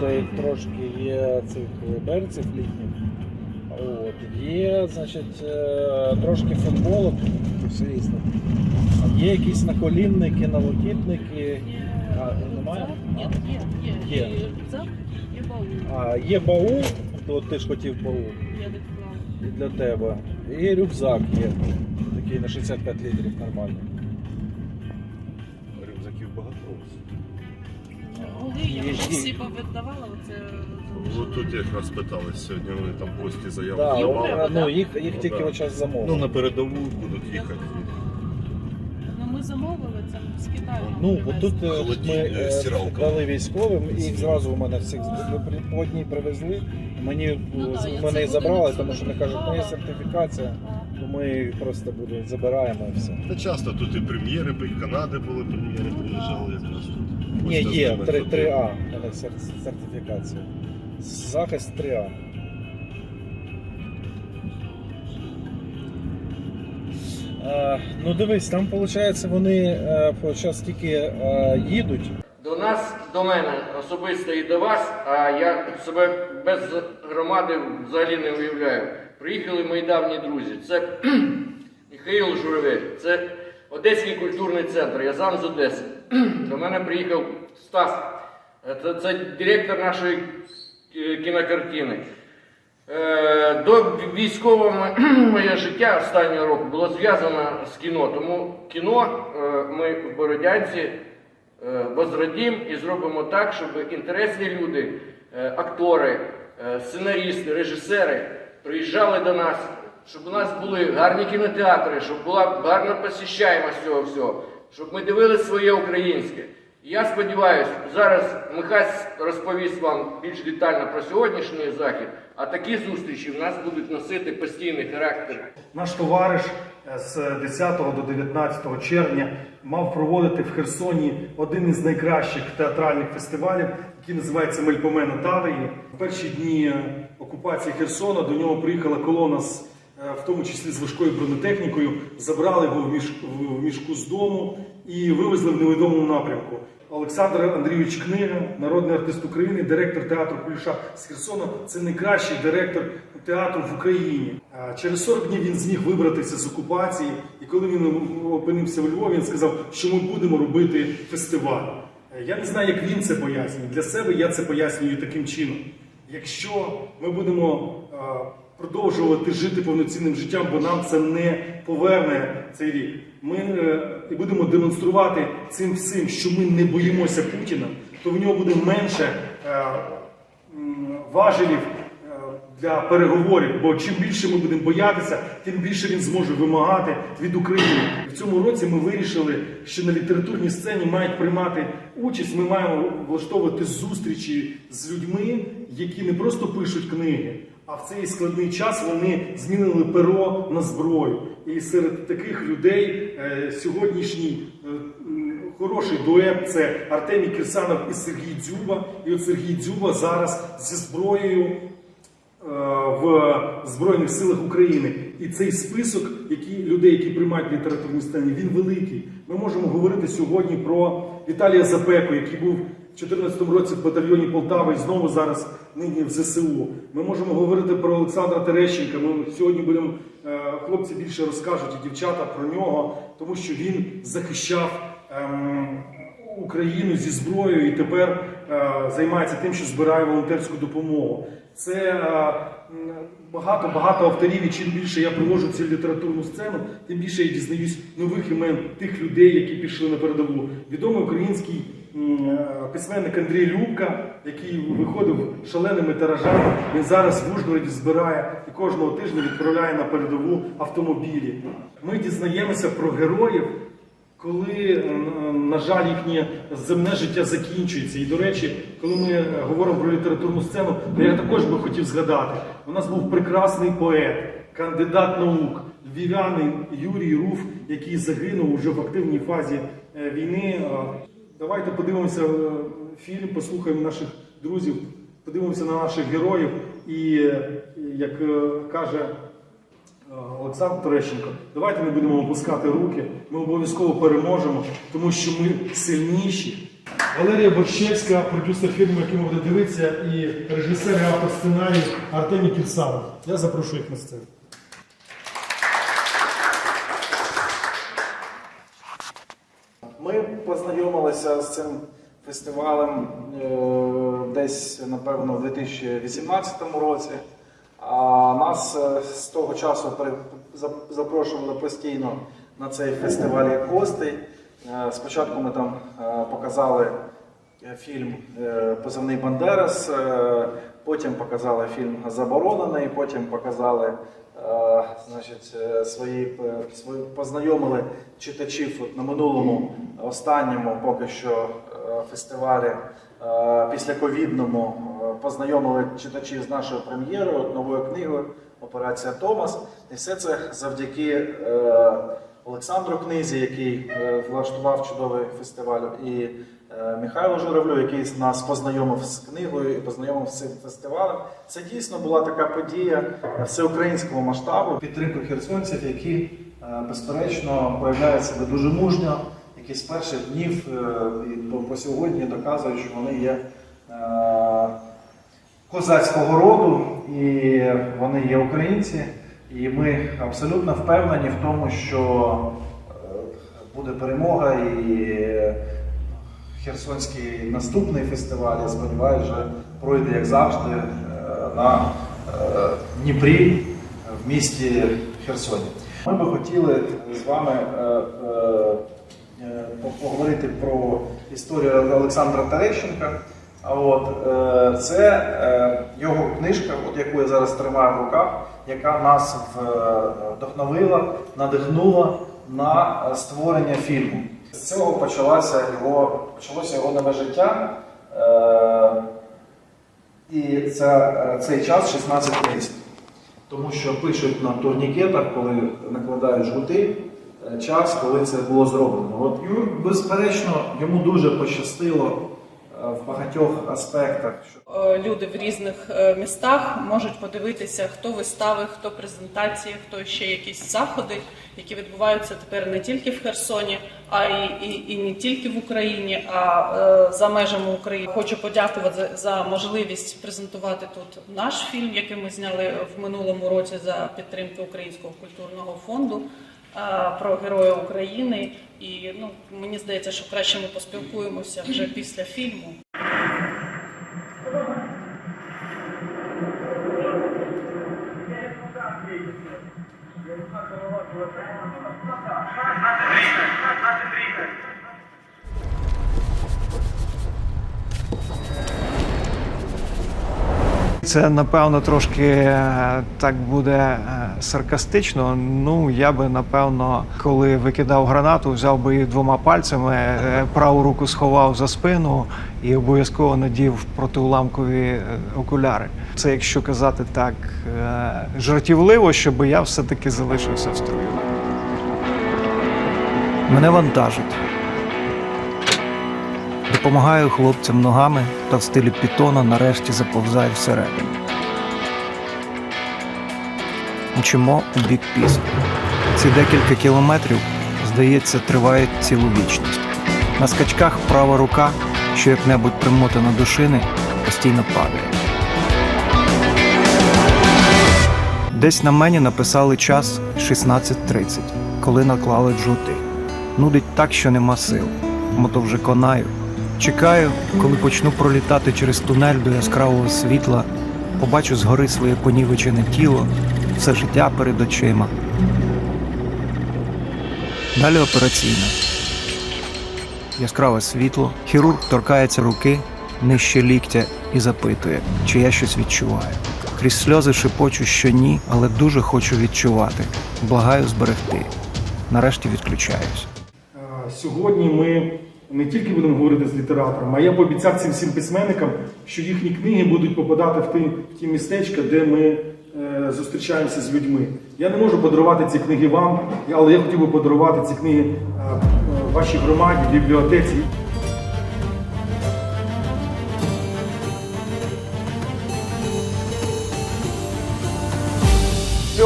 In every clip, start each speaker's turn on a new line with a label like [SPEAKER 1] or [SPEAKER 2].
[SPEAKER 1] Та й трошки є цих берців літніх. От. Є, значить, е, трошки футболок, все різне. Є якісь наколінники, налокітники. А, немає?
[SPEAKER 2] Є, є.
[SPEAKER 1] Є. А, є баул, то ти ж хотів баул і для тебе. І рюкзак є. Такий на 65 літрів нормальний.
[SPEAKER 2] Були, я вже всі повидавала, оце...
[SPEAKER 3] Ну тут якраз питались сьогодні, вони там пості заяву
[SPEAKER 1] Да,
[SPEAKER 3] давали.
[SPEAKER 2] треба,
[SPEAKER 1] ну,
[SPEAKER 2] да?
[SPEAKER 1] їх, їх
[SPEAKER 3] Ну,
[SPEAKER 1] тільки
[SPEAKER 3] да.
[SPEAKER 1] от час
[SPEAKER 3] Ну
[SPEAKER 1] замовили.
[SPEAKER 3] на передову будуть їхати.
[SPEAKER 2] Ну ми замовили це з Китаю.
[SPEAKER 1] Ну, от тут е, ми е,
[SPEAKER 3] стиралка.
[SPEAKER 1] дали військовим, і їх зразу у мене всіх з- по одній привезли. Мені
[SPEAKER 2] Ну, да,
[SPEAKER 1] з-
[SPEAKER 2] я
[SPEAKER 1] мене і забрали, тому що вони кажуть, ну є сертифікація, то ми їх просто буде, забираємо і все.
[SPEAKER 3] Та часто тут і прем'єри, і Канади були прем'єри, приїжджали якраз тут.
[SPEAKER 1] Ні, є
[SPEAKER 3] це з ними
[SPEAKER 1] 3,
[SPEAKER 3] ходили.
[SPEAKER 1] 3А, у сертифікація. Захист 3А. Е, ну дивись, там виходить, вони зараз тільки е, їдуть.
[SPEAKER 4] До нас, до мене особисто і до вас, а я себе без громади взагалі не уявляю. Приїхали мої давні друзі. Це Михаїл Журавель, це Одеський культурний центр, я сам з Одеси. До мене приїхав Стас, це, це директор нашої е, кінокартини. Е, До військового моє життя останнього року було зв'язано з кіно. Тому кіно е, ми в Бородянці возродім і зробимо так, щоб інтересні люди, актори, сценарісти, режисери приїжджали до нас, щоб у нас були гарні кінотеатри, щоб була гарна посіщаємость цього всього, щоб ми дивилися своє українське. І Я сподіваюся, зараз Михась розповість вам більш детально про сьогоднішній захід, а такі зустрічі в нас будуть носити постійний характер.
[SPEAKER 5] Наш товариш е, з 10 до 19 червня мав проводити в Херсоні один із найкращих театральних фестивалів, який називається Мельпомена Таврії. В перші дні окупації Херсона до нього приїхала колона з в тому числі з важкою бронетехнікою, забрали його в мішку, в мішку з дому і вивезли в невідомому напрямку. Олександр Андрійович Книга, народний артист України, директор театру Куліша з Херсона. Це найкращий директор театру в Україні. Через 40 днів він зміг вибратися з окупації, і коли він опинився в Львові, він сказав, що ми будемо робити фестиваль. Я не знаю, як він це пояснює. Для себе я це пояснюю таким чином. Якщо ми будемо продовжувати жити повноцінним життям, бо нам це не поверне цей рік. Ми е, будемо демонструвати цим всім, що ми не боїмося Путіна, то в нього буде менше е, важелів е, для переговорів. Бо чим більше ми будемо боятися, тим більше він зможе вимагати від України. В цьому році ми вирішили, що на літературній сцені мають приймати участь. Ми маємо влаштовувати зустрічі з людьми, які не просто пишуть книги. А в цей складний час вони змінили перо на зброю. І серед таких людей е, сьогоднішній е, хороший дует це Артемій Кирсанов і Сергій Дзюба. І от Сергій Дзюба зараз зі зброєю е, в Збройних силах України. І цей список які, людей, які приймають літературні сцені, він великий. Ми можемо говорити сьогодні про Віталія Запеку, який був 2014 році в батальйоні Полтава і знову зараз нині в ЗСУ. Ми можемо говорити про Олександра Терещенка. Ми сьогодні будемо е, хлопці більше розкажуть і дівчата про нього, тому що він захищав. ем, Україну зі зброєю і тепер е, займається тим, що збирає волонтерську допомогу. Це е, багато багато авторів, і чим більше я привожу цю літературну сцену, тим більше я дізнаюсь нових імен тих людей, які пішли на передову. Відомий український письменник Андрій Любка, який виходив шаленими тиражами. Він зараз в Ужгороді збирає і кожного тижня відправляє на передову автомобілі. Ми дізнаємося про героїв коли, е, на жаль, їхнє земне життя закінчується. І, до речі, коли ми говоримо про літературну сцену, то я також би хотів згадати, у нас був прекрасний поет, кандидат наук, львів'янин Юрій Руф, який загинув уже в активній фазі е, війни. Давайте подивимося е, фільм, послухаємо наших друзів, подивимося на наших героїв і, як е, каже Е, Олександр Терещенко, давайте не будемо опускати руки. Ми обов'язково переможемо, тому що ми сильніші. Валерія Борщевська, продюсер фільму, який ви будете дивитися, і режисер і автор сценарію Артемій Кільсаров. Я запрошую їх на сцену.
[SPEAKER 1] Ми познайомилися з цим фестивалем е, десь, напевно, в 2018 році. А нас е, з того часу запрошували постійно на цей фестиваль як гостей. Спочатку ми там е, показали фільм е, Позивний Бандерас, е, потім показали фільм Заборонений, потім показали е, значить, е, свої, е, свої познайомили читачів от на минулому останньому поки що е, фестивалі е, після ковідному е, познайомили читачів з нашою прем'єрою, новою книгою Операція Томас. І все це завдяки е, Олександру Книзі, який е, влаштував чудовий фестиваль, і е, Михайлу Журавлю, який нас познайомив з книгою і познайомив з цим фестивалем. Це дійсно була така подія всеукраїнського масштабу. Підтримку херсонців, які е, безперечно проявляють себе дуже мужньо, які з перших днів по, сьогодні доказують, що вони є. козацького роду, і вони є українці. І ми абсолютно впевнені в тому, що е, буде перемога і Херсонський наступний фестиваль, я сподіваюся, вже пройде, як завжди, е, на е, Дніпрі в місті Херсоні. Ми би хотіли з вами е, е, е, поговорити про історію Олександра Терещенка. От е, це е, його книжка, от яку я зараз тримаю в руках, яка нас е, вдохновила, надихнула на е, створення фільму. З цього почалося його, почалося його нове життя. Е, і це, цей час 1630. Тому що пишуть на турнікетах, коли накладають жгути, час, коли це було зроблено. От Юр, безперечно, йому дуже пощастило в багатьох аспектах.
[SPEAKER 2] Е, Люди в різних е, містах можуть подивитися, хто вистави, хто презентації, хто ще якісь заходи, які відбуваються тепер не тільки в Херсоні, а і, і, і не тільки в Україні, а е, за межами України. Хочу подякувати за можливість презентувати тут наш фільм, який ми зняли в минулому році за підтримки Українського культурного фонду. Е, Про героя України, і ну мені здається, що краще ми поспілкуємося вже після фільму.
[SPEAKER 6] Це напевно трошки е, так буде е, саркастично. Ну я би напевно, коли викидав гранату, взяв би її двома пальцями, е, праву руку сховав за спину і обов'язково надів протиуламкові окуляри. Це якщо казати так жартівливо, щоб я все-таки залишився в строю. Мене вантажить. Допомагаю хлопцям ногами та в стилі пітона нарешті заповзаю всередину. Мчимо у бік піску. Ці декілька кілометрів, здається, тривають цілу вічність. На скачках права рука, що як-небудь примотана до шини, постійно падає. Десь на мені написали час 16.30, коли наклали джути. Нудить так, що нема сил. Мото вже конаю. Чекаю, коли почну пролітати через тунель до яскравого світла, побачу згори своє понівечене тіло, все життя перед очима. Далі операційна. Яскраве світло, хірург торкається руки нижче ліктя і запитує, чи я щось відчуваю. Крізь сльози шепочу, що ні, але дуже хочу відчувати. Благаю зберегти. Нарешті відключаюсь.
[SPEAKER 5] Сьогодні ми не тільки будемо говорити з літератором, а я пообіцяв цим всім письменникам, що їхні книги будуть попадати в ті, в ті містечка, де ми е, зустрічаємося з людьми. Я не можу подарувати ці книги вам, але я хотів би подарувати ці книги е, е, вашій громаді, бібліотеці.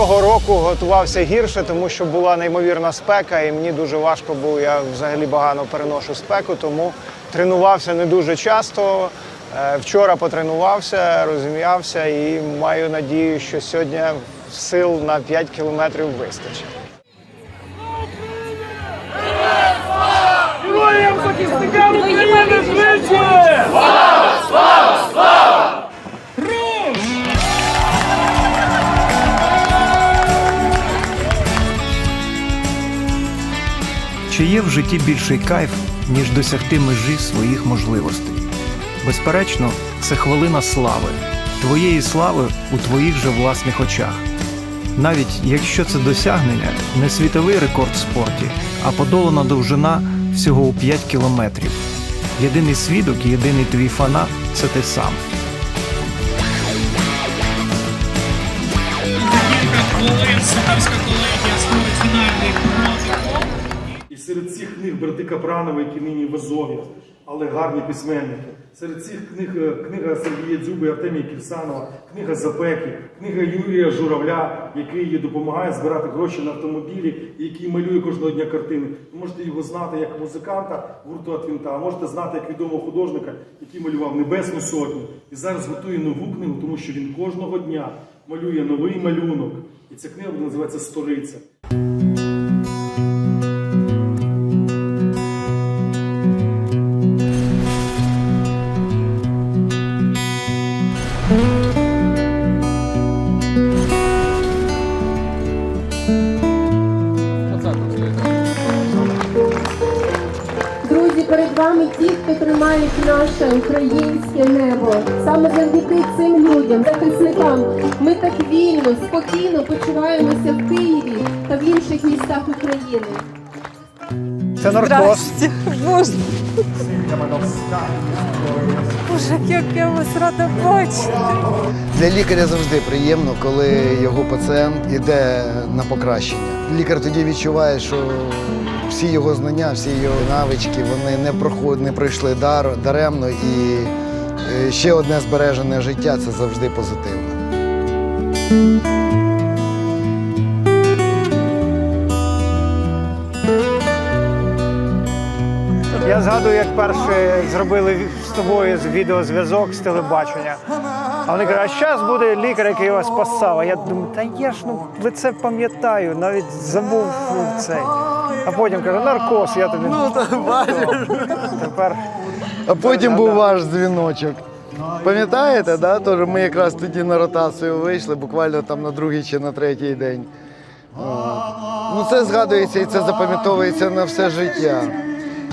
[SPEAKER 7] Цього року готувався гірше, тому що була неймовірна спека, і мені дуже важко було. Я взагалі багато переношу спеку, тому тренувався не дуже часто. Е, Вчора потренувався, розім'явся і маю надію, що сьогодні сил на 5 кілометрів вистачить.
[SPEAKER 8] Чи є в житті більший кайф, ніж досягти межі своїх можливостей? Безперечно, це хвилина слави, твоєї слави у твоїх же власних очах. Навіть якщо це досягнення не світовий рекорд в спорті, а подолана довжина всього у 5 кілометрів. Єдиний свідок і єдиний твій фанат це ти сам.
[SPEAKER 5] І брати Капранова, які нині в Азові, але гарні письменники. Серед цих книг е, книга Сергія Дзюби, Артемія Кірсанова, книга Запеки, книга Юрія Журавля, який допомагає збирати гроші на автомобілі, який малює кожного дня картини. Ви можете його знати як музиканта гурту Атвінта, а можете знати як відомого художника, який малював Небесну Сотню. І зараз готує нову книгу, тому що він кожного дня малює новий малюнок. І ця книга буде називатися Сториця.
[SPEAKER 9] Тримають наше українське небо. Саме завдяки цим людям, захисникам, ми так вільно, спокійно почуваємося в Києві та в інших містах України.
[SPEAKER 7] Це наркоз.
[SPEAKER 10] Боже. Боже, як я вас рада бачити.
[SPEAKER 11] Для лікаря завжди приємно, коли його пацієнт йде на покращення. Лікар тоді відчуває, що всі його знання, всі його навички вони не проход, не пройшли дар, даремно, і е, ще одне збережене життя це завжди позитивно.
[SPEAKER 7] Я згадую, як перше зробили з тобою відеозв'язок з телебачення. А вони кажуть, а зараз буде лікар, який вас спасав. А я думаю, та я ж ну лице пам'ятаю, навіть забув цей. А потім кажу, наркоз, я тобі. Ну, Тепер
[SPEAKER 11] А потім був ваш дзвіночок. Пам'ятаєте, да? Тож ми якраз тоді на ротацію вийшли, буквально там на другий чи на третій день. Ну це згадується і це запам'ятовується на все життя.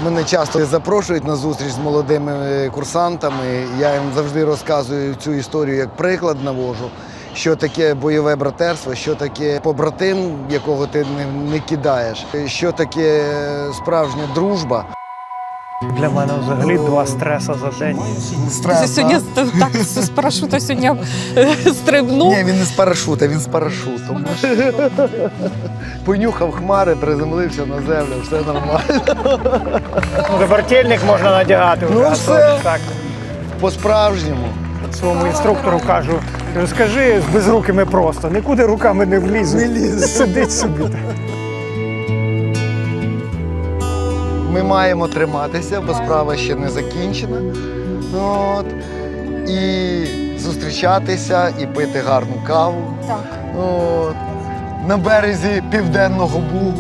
[SPEAKER 11] Мене часто запрошують на зустріч з молодими курсантами. Я їм завжди розказую цю історію як приклад навожу, що таке бойове братерство, що таке побратим, якого ти не кидаєш, що таке справжня дружба.
[SPEAKER 6] Для мене взагалі два стреса за день.
[SPEAKER 10] Ти сьогодні з- так з парашута сьогодні стрибнув.
[SPEAKER 11] Ні, він не з парашута, він з парашутом. Понюхав хмари, приземлився на землю, все нормально.
[SPEAKER 7] ну, можна надягати.
[SPEAKER 11] Ну, все.
[SPEAKER 7] Так,
[SPEAKER 11] По-справжньому.
[SPEAKER 7] своєму інструктору кажу, скажи з безрукими просто, нікуди руками не влізу. Не лізу. Сидить собі.
[SPEAKER 11] Ми маємо триматися, бо справа ще не закінчена. От. І зустрічатися, і пити гарну каву.
[SPEAKER 10] Так.
[SPEAKER 11] От. На березі Південного Бугу.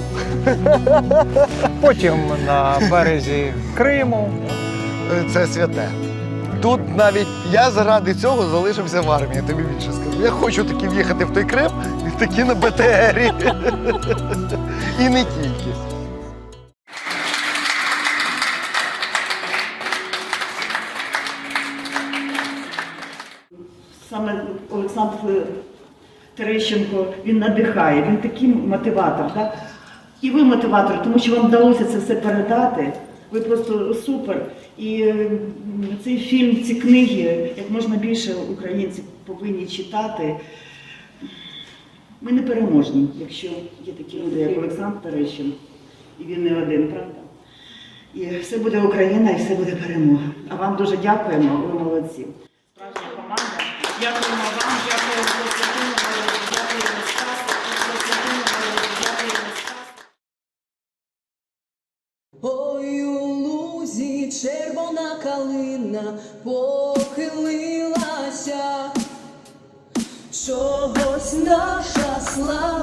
[SPEAKER 7] Потім на березі Криму.
[SPEAKER 11] Це святе. Тут навіть я заради цього залишився в армії, тобі більше скажу. Я хочу таки в'їхати в той Крим і таки на БТРі. І не тільки.
[SPEAKER 12] Терещенко, він надихає, він такий мотиватор. Так? І ви мотиватор, тому що вам вдалося це все передати. Ви просто супер. І е, цей фільм, ці книги, як можна більше українців повинні читати. Ми не переможні, якщо є такі люди, як Олександр Терещенко. І він не один, правда? І все буде Україна, і все буде перемога. А вам дуже дякуємо, ви молодці. Справжня команда. Дякуємо вам, дякуємо
[SPEAKER 10] Червона
[SPEAKER 13] похилилася. Чогось наша за